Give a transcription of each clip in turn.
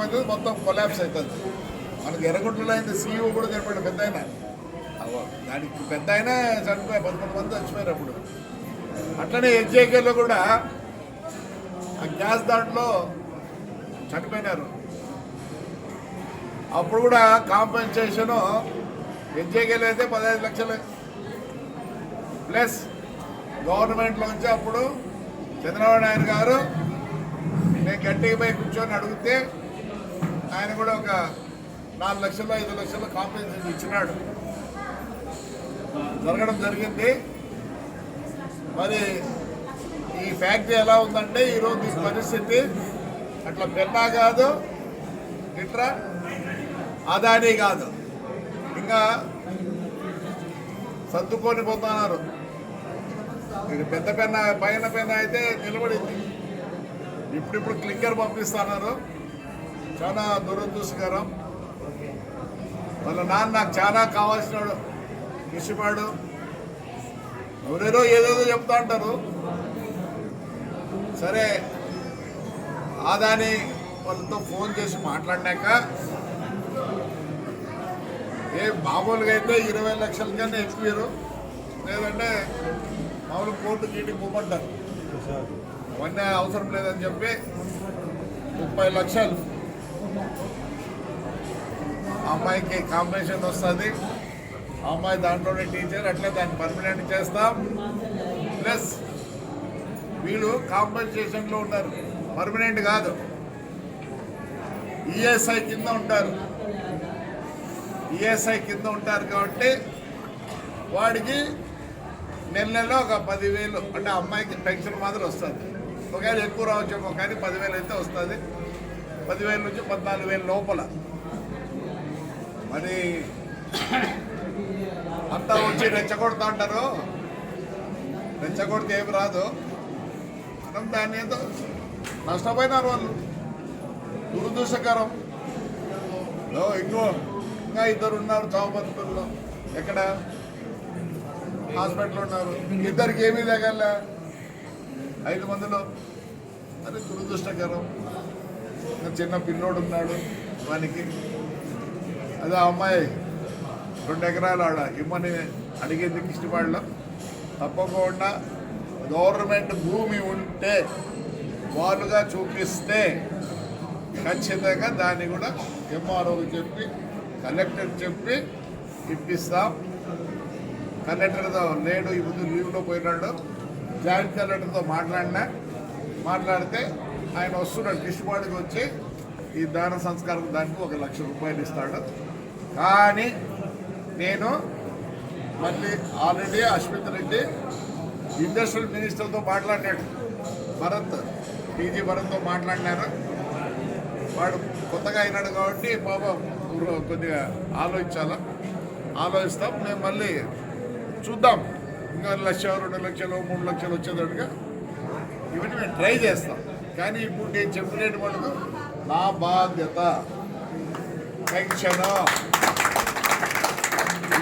ఏమైతుంది మొత్తం కొలాప్స్ అవుతుంది మనకి ఎర్రగుంటలో అయింది సీఈఓ కూడా చనిపోయాడు పెద్ద ఆయన. దానికి పెద్ద ఆయన చనిపోయి పదకొండు మంది చచ్చిపోయారు అప్పుడు. అట్లనే హెచ్ఏకేలో కూడా ఆ గ్యాస్ దాంట్లో చనిపోయినారు. అప్పుడు కూడా కాంపెన్సేషను హెచ్ఏకేలో అయితే పదహైదు లక్షలు. ప్లస్ గవర్నమెంట్లోంచి అప్పుడు చంద్రబాబు నాయుడు గారు నేను గట్టిగా పోయి కూర్చొని అడిగితే ఆయన కూడా ఒక నాలుగు లక్షలు ఐదు లక్షలు కాంపెన్సేషన్ ఇచ్చినాడు. జరగడం జరిగింది. మరి ఈ ఫ్యాక్టరీ ఎలా ఉందంటే ఈరోజు ఈ పరిస్థితి. అట్లా పెన్నా కాదు ఇట్రా అదానీ కాదు. ఇంకా సర్దుకొని పోతున్నారు. ఇది పెద్ద పెన్న పైన పెన్న అయితే నిలబడింది. ఇప్పుడిప్పుడు క్లింకర్ పంపిస్తున్నారు. చాలా దురదృష్టకరం. వాళ్ళ నాన్న నాకు చాలా కావాల్సినాడు కృషిపాడు. ఎవరేదో ఏదేదో చెప్తా అంటారు సరే ఆదాని వాళ్ళతో ఫోన్ చేసి మాట్లాడినాక ఏ మామూలుగా అయితే ఇరవై లక్షల కన్నా ఎక్కువ లేదంటే మామూలు కోర్టు గీటికి పోమంటారు. అవన్నీ అవసరం లేదని చెప్పి ముప్పై లక్షలు. అమ్మాయికి కాంపిటీషన్ వస్తుంది. అమ్మాయి దాంట్లోనే టీచర్ అట్లే దాన్ని పర్మనెంట్ చేస్తాం. ప్లస్ వీళ్ళు కాంపెన్సేషన్లో ఉంటారు పర్మనెంట్ కాదు. ఈఎస్ఐ కింద ఉంటారు. ఈఎస్ఐ కింద ఉంటారు కాబట్టి వాడికి నెల నెలలో ఒక పదివేలు అంటే అమ్మాయికి పెన్షన్ మాత్రం వస్తుంది. ఒకవేళ ఎక్కువ రావచ్చేమో కానీ పదివేలు అయితే వస్తుంది. పదివేల నుంచి పద్నాలుగు వేల లోపల. మరి అంతా వచ్చి రెచ్చగొడతా అంటారు. రెచ్చగొడితే ఏమి రాదు. మనం దాన్ని ఏదో నష్టపోయినారు వాళ్ళు. దురదృష్టకరం. ఓ, ఇంకో ఇంకా ఇద్దరు ఉన్నారు చావుపత్రుల్లో ఎక్కడ? హాస్పిటల్ ఉన్నారు. ఇద్దరికి ఏమీ లేగల ఐదు మందిలో. అది దురదృష్టకరం. చిన్న పిల్లోడు ఉన్నాడు వానికి. అదే అమ్మాయి రెండు ఎకరాలు ఆడ ఇమ్మని అడిగేందుకు ఇష్టపడలో. తప్పకుండా గవర్నమెంట్ భూమి ఉంటే వాళ్ళుగా చూపిస్తే ఖచ్చితంగా దాన్ని కూడా ఎంఆర్ఓకి చెప్పి కలెక్టర్ చెప్పి ఇప్పిస్తాం. కలెక్టర్తో లేడు ఇప్పుడు లీవ్లో పోయినాడు. జాయింట్ కలెక్టర్తో మాట్లాడినా. మాట్లాడితే ఆయన వస్తున్నాడు కిష్టిపాడికి వచ్చి ఈ దాన సంస్కారం దానికి ఒక లక్ష రూపాయలు ఇస్తాడు. కానీ నేను మళ్ళీ ఆల్రెడీ అశ్విత్ రెడ్డి ఇండస్ట్రియల్ మినిస్టర్తో మాట్లాడినాడు. భరత్ పీజీ భరత్తో మాట్లాడినారు. వాడు కొత్తగా అయినాడు కాబట్టి బాబా కొద్దిగా ఆలోచించాల? ఆలోచిస్తాం. మేము మళ్ళీ చూద్దాం. ఇంకా లక్ష రెండు లక్షలు మూడు లక్షలు వచ్చేటట్టుగా. ఇవన్నీ మేము ట్రై చేస్తాం. కానీ ఇప్పుడు నేను చెప్పినట్టు మటుకు నా బాధ్యత. పెన్షన్.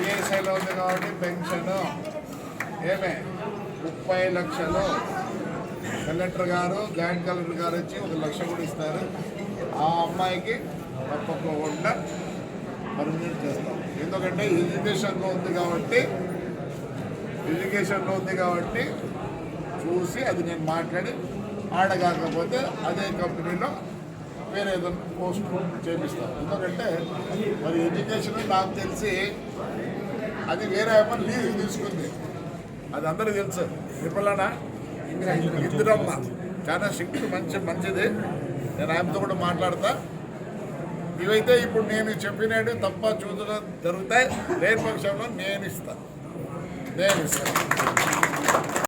ఈఎస్ఐలో ఉంది కాబట్టి పెన్షన్. ఏమే? ముప్పై లక్షలు. కలెక్టర్ గారు జాయింట్ కలెక్టర్ గారు వచ్చి ఒక లక్ష కూడా ఇస్తారు. ఆ అమ్మాయికి తప్పకుండా పర్మినెంట్ చేస్తాం. ఎందుకంటే ఎడ్యుకేషన్లో ఉంది కాబట్టి ఎడ్యుకేషన్లో ఉంది కాబట్టి చూసి అది నేను మాట్లాడి ఆడగాకపోతే అదే కంపెనీలో వేరే ఏదైనా పోస్ట్ చేపిస్తాను ఎందుకంటే మరి ఎడ్యుకేషన్ నాకు తెలిసి అది వేరే ఏమన్నా లీవ్ తీసుకుంది. అది అందరికీ తెలుసు. నిర్మలనా? ఇందిరమ్మ. చాలా శక్తి మంచి మంచిది. నేను ఆయనతో కూడా మాట్లాడతా. ఇవైతే ఇప్పుడు నేను చెప్పినట్టు తప్ప చూడడం జరుగుతాయి. లేని పక్షంలో నేను ఇస్తాను నేను ఇస్తాను